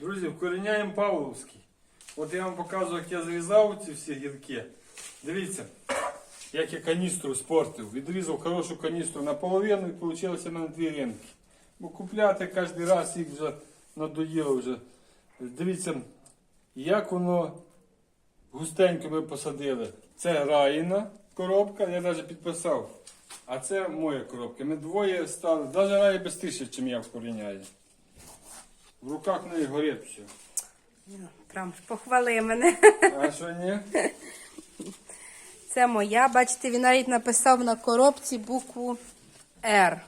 Друзі, вкоріняємо Павловський. От я вам показую, як я зрізав ці всі гілки. Дивіться, як я каністру спортив. Відрізав хорошу каністру наполовину і вийшло в мене дві ринки. Бо купляти кожен раз їх вже надоїло вже. Дивіться, як воно густенько ми посадили. Це Раїна коробка, я навіть підписав. А це моя коробка. Ми двоє стали. Навіть Рая швидше, ніж я вкоріняю. В руках в неї горить все. Прям похвали мене. А що ні? Це моя. Бачите, він навіть написав на коробці букву Р.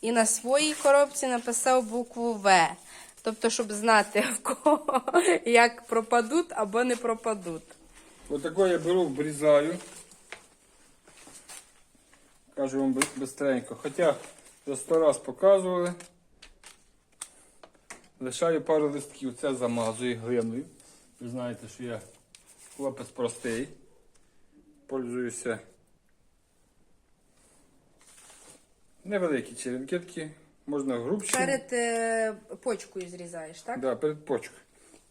І на своїй коробці написав букву В. Тобто, щоб знати, в кого як пропадуть або не пропадуть. Отако я беру, обрізаю. Кажу вам швидко. Хоча за сто раз показували. Лишаю пару листків, це замазую глиною. Ви знаєте, що я хлопець простий. Пользуюся невеликі черенкетки, можна грубші. Перед е, почкою зрізаєш, так? Да, перед почкою.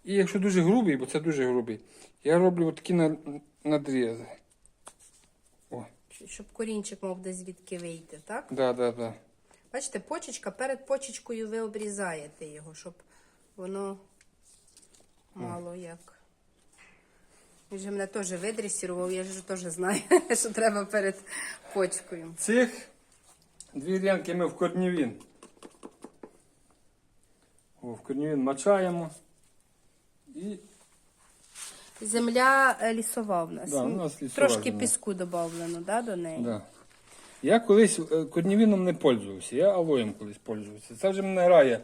І якщо дуже грубий, бо це дуже грубий, я роблю такі на- надрізи. Щоб корінчик мав десь звідки вийти, так? да, да, да. Бачите, почечка, перед почечкою ви обрізаєте його, щоб воно мало як. Він же мене теж видресірував, я ж теж знаю, що треба перед почкою. Цих дві рянки ми в корнівін. О, в корнівін мачаємо. І Земля е, лісова в нас. Да, у нас лісова Трошки земля. піску додано, да, до неї? да. Я колись е, корнівіном не пользувався, я алоєм колись пользувався. Це вже мене рая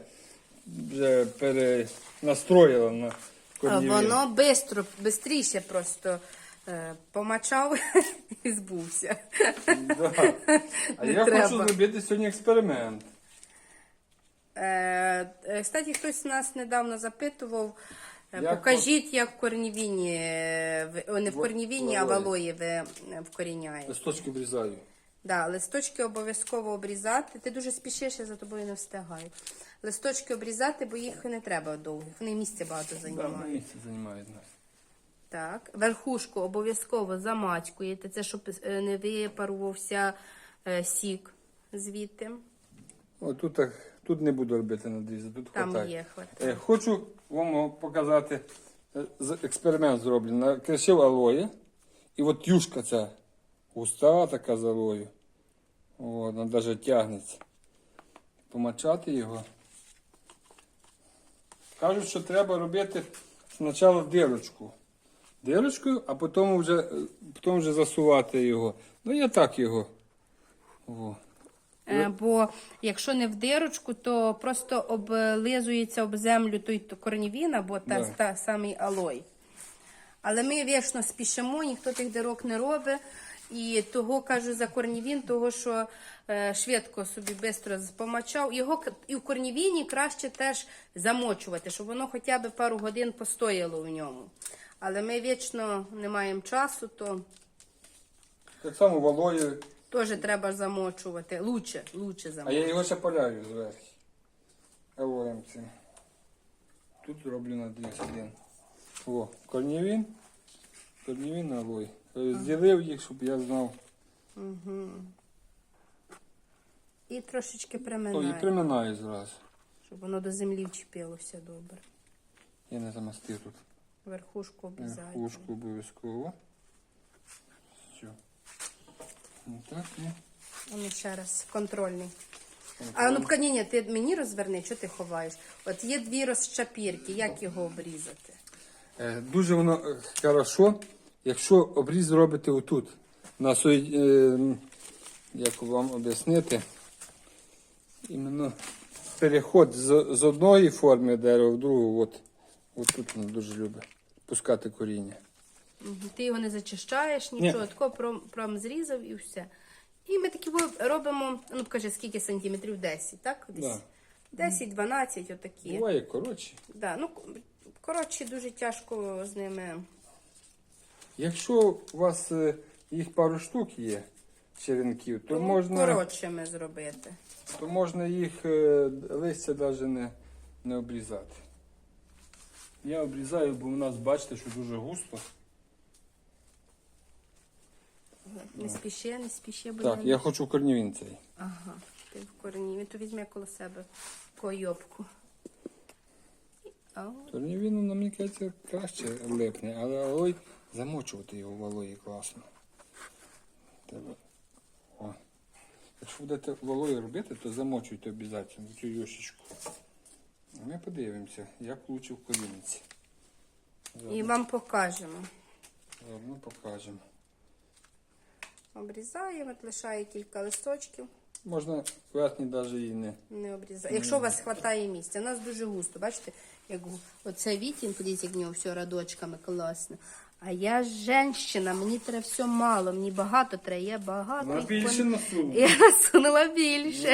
вже перенастроїла на корнівін. Воно бистро, бистріше просто е, помачав і збувся. Да. А Не я треба. хочу зробити сьогодні експеримент. Е, е, Кстати, хтось нас недавно запитував. е, Як Покажіть, як в корнівіні, е, ви- о, не в корнівіні, а в алої ви е, вкоріняєте. Листочки обрізаю. Да, листочки обов'язково обрізати. Ти дуже спішиш, я за тобою не встигаю. Листочки обрізати, бо їх не треба довгих. Вони місця багато Да, займають. місце займають нас. Так, верхушку обов'язково замацькуєте. Це щоб е, не випарувався е, сік звідти. О, тут, так- тут не буду робити надрізи, тут Там хватає. є хватає. Е, Хочу вам показати е, експеримент зроблений. Накришив алоє. І от юшка ця густа така з алою. О, вона навіть тягнеться. Помачати його. Кажуть, що треба робити спочатку дирочку. Дирочкою, а потім вже, е, потім вже засувати його. Ну я так його. О. Е, Бо якщо не в дирочку, то просто облизується об землю той то корнівін або та, Да. та самий алой. Але ми вічно спішимо, ніхто тих дирок не робить. І того кажу за корнівін, того що е, швидко собі швидко помачав. Його і в корнівіні краще теж замочувати, щоб воно хоча б пару годин постояло в ньому. Але ми вічно не маємо часу, то Так само в теж треба замочувати. Лучше, лучше А замочувати. я його ще поляю зверху. Алоєм. Тут роблю на дві один. О, корнівін. Корнівін алой. Розділив їх, щоб я знав. І трошечки О, і приминаю, приминаю зразу. щоб воно до землі вчепилося добре. Я не замастив тут. Верхушку обов'язково. Верхушку обов'язково. Все. Ну так, ну. Ну ще раз, контрольний. А ну ні, ні, ти мені розверни, що ти ховаєш? От є дві розчапірки, як його обрізати? Е, Дуже воно е, хорошо, якщо обріз робите отут. На е, як вам об'яснити, іменно переход з, з одної форми дерева в другу, от, от тут воно дуже любить пускати коріння. Ти його не зачищаєш, нічого, тако пром, пром зрізав і все. І ми такі робимо, ну покажи, скільки сантиметрів? 10, так? Десь. Да. 10-12 отакі. Буває коротше. Да, ну, коротше, дуже тяжко з ними. Якщо у вас е, їх пару штук є, черенків, то Ну, можна, коротшими зробити. то можна їх е, листя навіть не, не обрізати. Я обрізаю, бо у нас бачите, що дуже густо. Не спіши, не спіши, бо Так, я хочу корнівін цей. Ага, ти в корені. Він то візьме коло себе койобку. А, от. Корнівін, на мені кажеться, краще липне, але ой, замочувати його в класно. Треба. О. Якщо будете волою робити, то замочуйте обов'язково цю юшечку. А ми подивимося, як лучше в корінці. І вам покажемо. Заодно покажемо. Обрізаємо, от лишає кілька листочків. Можна верхній навіть і не. Не обрізаємо. Якщо у вас вистачає місця, у нас дуже густо. Бачите, як гу- оце вітін, подивіться, як в нього все радочками класно. А я женщина, мені треба все мало, мені багато треба, я багато. Вона більше насунула. Я насунула більше.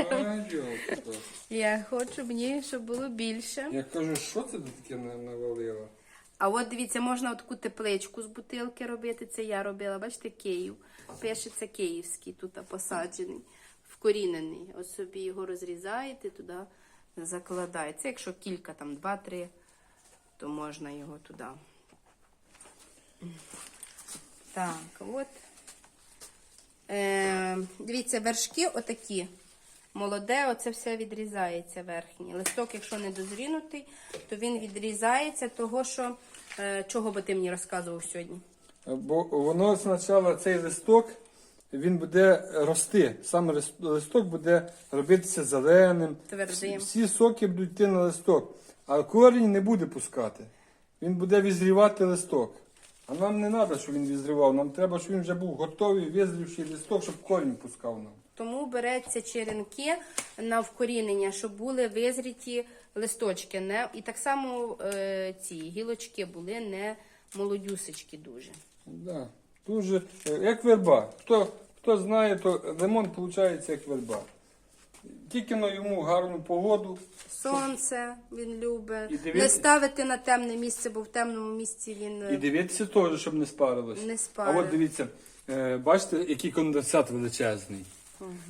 Йолки-палки. Я хочу мені, щоб було більше. Я кажу, що це ти таке на- навалило? А от дивіться, можна таку тепличку з бутилки робити. Це я робила. Бачите, Київ. Пишеться київський, тут посаджений, вкорінений. От собі його розрізаєте, туди закладаєте. Це якщо кілька, там два-три, то можна його туди. Так, от. Е, дивіться, вершки отакі. Молоде, оце все відрізається верхній. Листок, якщо не дозрінутий, то він відрізається, того що. Е, чого би ти мені розказував сьогодні? Бо воно спочатку цей листок, він буде рости. Саме листок буде робитися зеленим. Твердим. Всі, соки будуть йти на листок. А корінь не буде пускати. Він буде відзрівати листок. А нам не треба, щоб він відзрівав. Нам треба, щоб він вже був готовий, визрівший листок, щоб корінь пускав нам. Тому береться черенки на вкорінення, щоб були визріті листочки. Не, і так само е, ці гілочки були не молодюсечки дуже. Да. Дуже, е, як верба. Хто, хто знає, то лимон виходить як верба. Тільки на йому гарну погоду. Сонце він любить. І дивіться- Не ставити на темне місце, бо в темному місці він е, І дивіться теж, щоб не спарилось. Не А от дивіться, е, бачите, який конденсат величезний.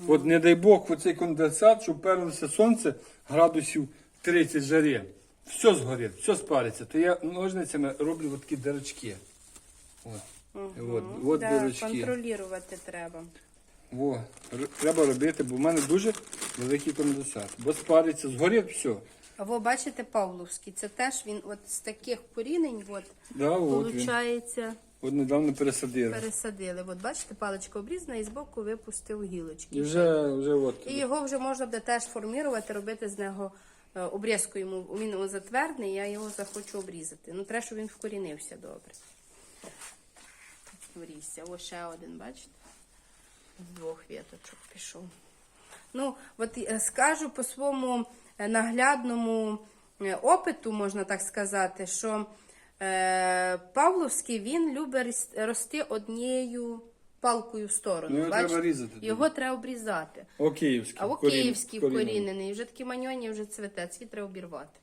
От не дай Бог, оцей конденсат, щоб перлося сонце градусів 30 жарі. Все згорить, все спариться. То я ножницями роблю от такі дирочки. От, от, от да, дирочки. контролювати треба. Во, треба робити, бо в мене дуже великий конденсат. Бо спариться, згорить все. А ви бачите Павловський, це теж він от з таких корінень, от, Да, от він. От недавно пересадили. пересадили. От бачите, паличка обрізана і збоку випустив гілочки. І вже, вже от. І його вже можна буде теж формувати, робити з нього е, обрізку йому. Він затвердний, я його захочу обрізати. Ну, треба, щоб він вкорінився добре. Врізся. Ось ще один, бачите? З двох віточок пішов. Ну, от е, скажу по своєму е, наглядному е, опиту, можна так сказати, що е, Павловський він любить рости однією палкою в сторону. Ну, його Бачите? треба різати. Його треба обрізати. О, київський. А о корінь- київський корінний. вкорінений, вже такі маньоні вже цвете, цвіт треба обірвати.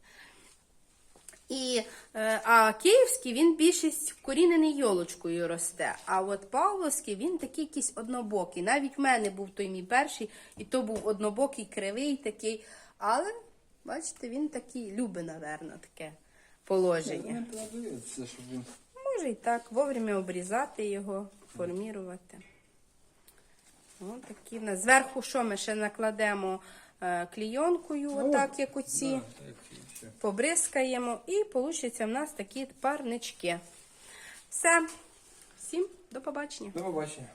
І, е, а київський він більшість вкорінений йолочкою росте. А от Павловський він такий якийсь однобокий. Навіть в мене був той мій перший, і то був однобокий, кривий такий. Але, бачите, він такий любить, напевно, таке положення. Він. Може і так, вовремя обрізати його, формувати. Ось такі. Зверху що ми ще накладемо клійонкою, Ну, отак, як оці, побризкаємо, і вийде в нас такі парнички. Все. Всім до побачення. До побачення.